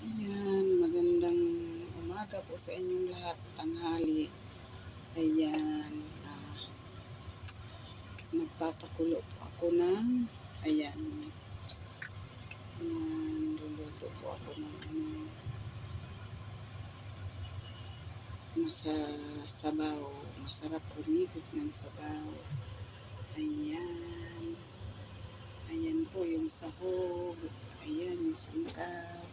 Ayan, magandang umaga po sa inyong lahat, tanghali. Ayan, ah, nagpapakulo po ako ng, ayan, ayan, luluto po ako ng ano, masa sabaw, masarap humigop ng sabaw. Ayan, ayan po yung sahog, ayan yung sangkap.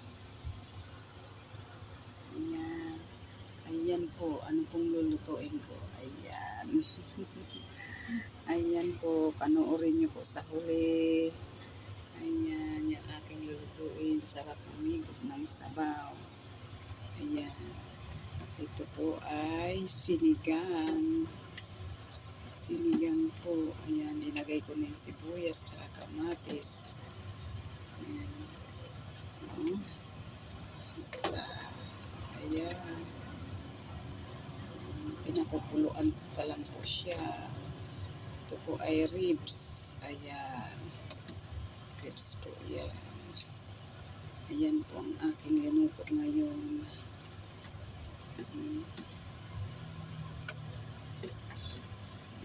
Ayan. Ayan po. Ano pong lulutuin ko? Ayan. Ayan po. Panoorin niyo po sa huli. Ayan. Yung aking lulutuin. Sarap umigop ng sabaw. Ayan. Ito po ay sinigang. Sinigang po. Ayan. Ilagay ko na yung sibuyas at kamatis. Ayan. Oh. Sa Ayan. Pinakukuluan pa lang po siya. Ito po ay ribs. Ayan. Ribs po yan. Ayan po ang aking linuto ngayon.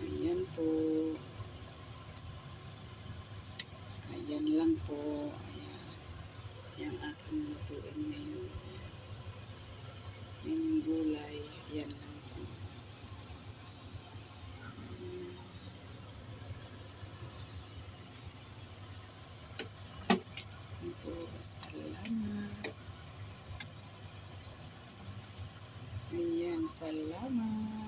Ayan po. Ayan lang po. Ayan. Yan aking lutuin ngayon. Yung gulay, yan lang po. Mm. Yan po, salamat. Ayan, salamat.